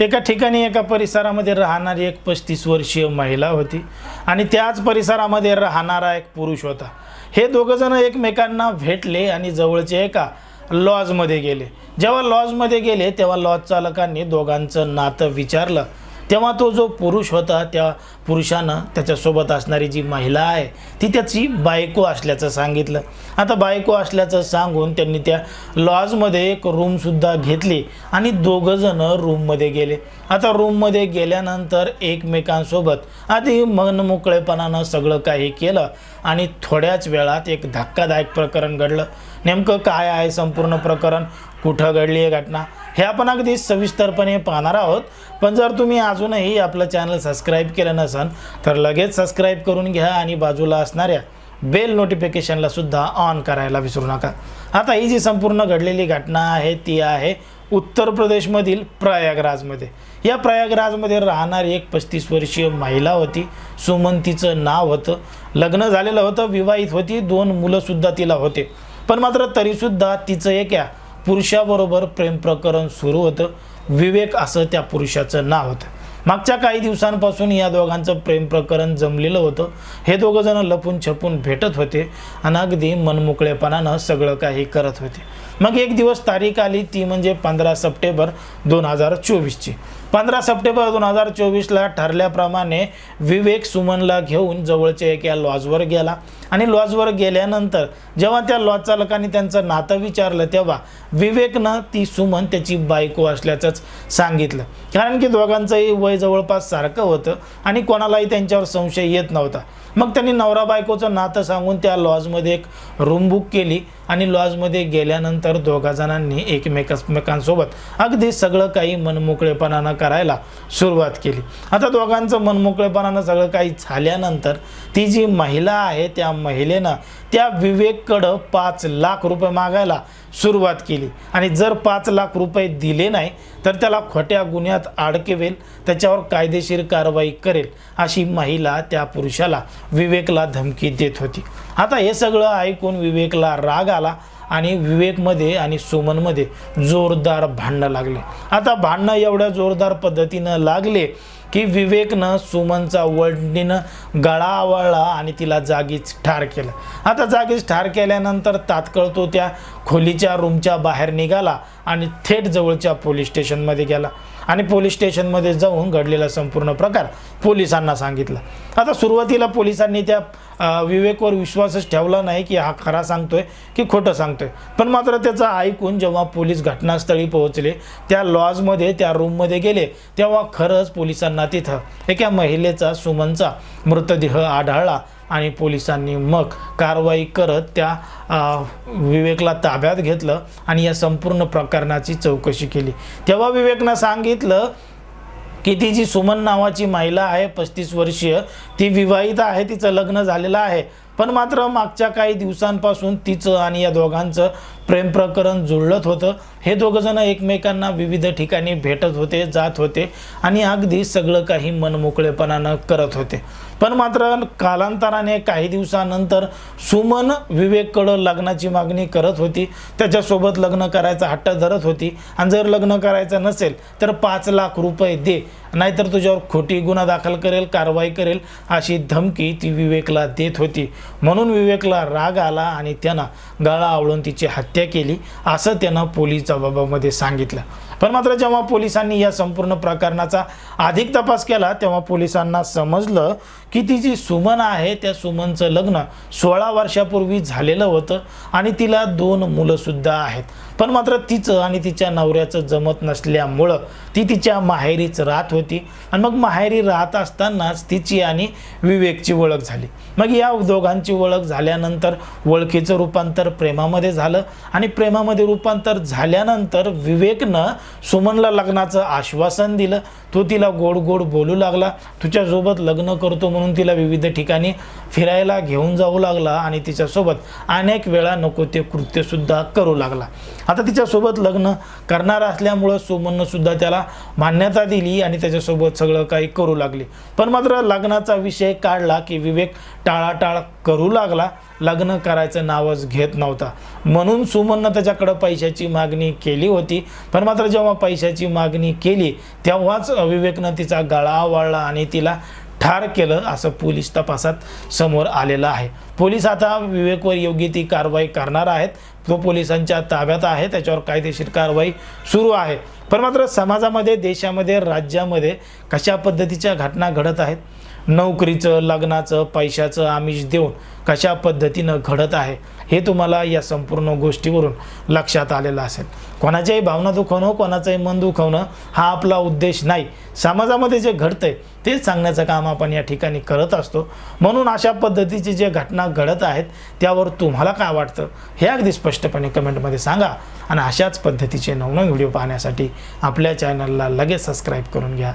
एका ठिकाणी एका परिसरामध्ये राहणारी एक पस्तीस वर्षीय महिला होती आणि त्याच परिसरामध्ये राहणारा एक पुरुष होता. हे दोघंजणं एकमेकांना भेटले आणि जवळचे एका लॉजमध्ये गेले. जेव्हा लॉजमध्ये गेले तेव्हा लॉज चालकांनी दोघांचं नातं विचारलं. तेव्हा तो जो पुरुष होता त्या पुरुषानं त्याच्यासोबत असणारी जी महिला आहे ती त्याची बायको असल्याचं सांगितलं. आता बायको असल्याचं सांगून त्यांनी त्या लॉजमध्ये एक रूमसुद्धा घेतली आणि दोघंजणं रूममध्ये गेले. आता रूममध्ये गेल्यानंतर एकमेकांसोबत आधी मनमोकळेपणानं सगळं काही केलं आणि थोड्याच वेळात एक धक्कादायक प्रकरण घडलं. नेमकं काय आहे संपूर्ण प्रकरण? कुठं घडली आहे घटना हे आपण अगदी सविस्तरपणे पाहणार आहोत. पण जर तुम्ही अजूनही आपलं चॅनल सबस्क्राईब केलं नसन तर लगेच सबस्क्राईब करून घ्या आणि बाजूला असणाऱ्या बेल नोटिफिकेशनला सुद्धा ऑन करायला विसरू नका. आता ही जी संपूर्ण घडलेली घटना आहे ती आहे उत्तर प्रदेशमधील प्रयागराजमध्ये. या प्रयागराजमध्ये राहणारी एक पस्तीस वर्षीय महिला होती. सुमन तिचं नाव होतं. लग्न झालेलं होतं विवाहित होती. दोन मुलंसुद्धा तिला होते. पण मात्र तरीसुद्धा तिचं एका पुरुषाबरोबर प्रेम प्रकरण सुरू होतं. विवेक असं त्या पुरुषाचं नाव होतं. मागच्या काही दिवसांपासून या दोघांचं प्रेम प्रकरण जमलेलं होतं. हे दोघं जण लपून छपून भेटत होते आणि अगदी मनमोकळेपणानं सगळं काही करत होते. मग एक दिवस तारीख आली ती म्हणजे पंधरा सप्टेंबर दोन हजार चोवीसची. पंधरा सप्टेंबर दोन हजार चोवीसला ठरल्याप्रमाणे विवेक सुमनला घेऊन जवळच्या एका लॉजवर गेला. आणि लॉजवर गेल्यानंतर जेव्हा त्या लॉज चालकाने त्यांचं नातं विचारलं तेव्हा विवेकनं ती सुमन त्याची बायको असल्याचंच सांगितलं. कारण की दोघांचंही वय जवळपास सारखं होतं आणि कोणालाही त्यांच्यावर संशय येत नव्हता. मग त्यांनी नवरा बायकोचं नातं सांगून त्या लॉजमध्ये एक रूम बुक केली आणि लॉजमध्ये गेल्यानंतर दोघा जणांनी एकमेकांसोबत अगदी सगळं काही मनमोकळेपणानं करायला सुरुवात केली. आता दोघांचं मनमोकळेपणानं सगळं काही झाल्यानंतर ती जी महिला आहे त्या महिलेनं त्या विवेककडं पाच लाख रुपये मागायला सुरुवात केली. आणि जर पाच लाख रुपये दिले नाही तर त्याला खोट्या गुन्ह्यात अडकवेल त्याच्यावर कायदेशीर कारवाई करेल अशी महिला त्या पुरुषाला विवेकला धमकी देत होती. आता हे सगळं ऐकून विवेकला राग आला. आणि विवेकमध्ये आणि सुमनमध्ये जोरदार भांडणं लागले. आता भांडणं एवढ्या जोरदार पद्धतीनं लागले की विवेकनं सुमनचा वडणीनं गळा आवळला आणि तिला जागीच ठार केलं. आता जागीच ठार केल्यानंतर तात्काळ तो त्या खोलीच्या रूमच्या बाहेर निघाला आणि थेट जवळच्या पोलीस स्टेशनमध्ये गेला. आणि पोलीस स्टेशनमध्ये जाऊन घडलेला संपूर्ण प्रकार पोलिसांना सांगितला. आता सुरुवातीला पोलिसांनी त्या विवेकवर विश्वासच ठेवला नाही की हा खरा सांगतोय की खोटं सांगतोय. पण मात्र त्याचं ऐकून जेव्हा पोलीस घटनास्थळी पोहोचले त्या लॉजमध्ये त्या रूममध्ये गेले तेव्हा खरंच पोलिसांना तिथं एका महिलेचा सुमनचा मृतदेह आढळला. आणि पोलिसांनी मग कारवाई करत त्या विवेकला ताब्यात घेतलं आणि या संपूर्ण प्रकरणाची चौकशी केली. तेव्हा विवेकनं सांगितलं की ती जी सुमन नावाची महिला आहे पस्तीस वर्षीय ती विवाहित आहे तिचं लग्न झालेलं आहे. पण मात्र मागच्या काही दिवसांपासून तिचं आणि या दोघांचं प्रेम प्रकरण जुळलत होतं. हे दोघंजण एकमेकांना विविध ठिकाणी भेटत होते जात होते आणि अगदी सगळं काही मनमोकळेपणानं करत होते. पण मात्र कालांतराने काही दिवसानंतर सुमन विवेककडं लग्नाची मागणी करत होती. त्याच्यासोबत लग्न करायचा हट्ट धरत होती. आणि जर लग्न करायचं नसेल तर पाच लाख रुपये दे नाहीतर तुझ्यावर खोटी गुन्हा दाखल करेल कारवाई करेल अशी धमकी ती विवेकला देत होती. म्हणून विवेकला राग आला आणि त्यानं गळा आवळून तिची हत्या हत्या केली असं त्यानं पोलीस जबाबामध्ये सांगितलं. पण मात्र जेव्हा पोलिसांनी या संपूर्ण प्रकरणाचा अधिक तपास केला तेव्हा पोलिसांना समजलं की ती जी सुमन आहे त्या सुमनचं लग्न सोळा वर्षापूर्वी झालेलं होतं आणि तिला दोन मुलंसुद्धा आहेत. पण मात्र तिचं आणि तिच्या नवऱ्याचं जमत नसल्यामुळं ती तिच्या माहेरीच राहत होती. आणि मग माहेरी राहत असतानाच तिची आणि विवेकची ओळख झाली. मग या दोघांची ओळख झाल्यानंतर ओळखीचं रूपांतर प्रेमामध्ये झालं. आणि प्रेमामध्ये रूपांतर झाल्यानंतर विवेकनं सुमनला लग्नाचं आश्वासन दिलं. तो तिला गोड गोड बोलू लागला. तुझ्यासोबत लग्न करतो म्हणून तिला विविध ठिकाणी फिरायला घेऊन जाऊ लागला आणि तिच्यासोबत अनेक वेळा नको ते कृत्यसुद्धा करू लागला. आता तिच्यासोबत लग्न करणार असल्यामुळं सुमननं सुद्धा त्याला मान्यता दिली आणि त्याच्यासोबत सगळं काही करू लागली. पण मात्र लग्नाचा विषय काढला की विवेक टाळाटाळ करू लागला. लग्न करायचं नावच घेत नव्हता. म्हणून सुमननं त्याच्याकडं पैशाची मागणी केली होती. पण मात्र जेव्हा पैशाची मागणी केली तेव्हाच विवेकनं तिचा गळा वाळला आणि तिला ठार केलं असं पोलीस तपासात समोर आलेलं आहे. पोलीस आता विवेकवर योग्य ती कारवाई करणार आहेत. तो पोलिसांच्या ताब्यात आहे. त्याच्यावर कायदेशीर कारवाई सुरू आहे. पण मात्र समाजामध्ये देशामध्ये राज्यामध्ये कशा पद्धतीच्या घटना घडत आहेत? नोकरीचं लग्नाचं पैशाचं आमिष देऊन कशा पद्धतीनं घडत आहे हे तुम्हाला या संपूर्ण गोष्टीवरून लक्षात आलेलं असेल. कोणाच्याही भावना दुखवणं हो, कोणाचंही मन दुखवणं हो हा आपला उद्देश नाही. समाजामध्ये जे घडतंय तेच सांगण्याचं काम आपण या ठिकाणी करत असतो. म्हणून अशा पद्धतीची जे घटना घडत आहेत त्यावर तुम्हाला काय वाटतं हे अगदी स्पष्टपणे कमेंटमध्ये सांगा. आणि अशाच पद्धतीचे नवनवीन व्हिडिओ पाहण्यासाठी आपल्या चॅनलला लगेच सबस्क्राईब करून घ्या.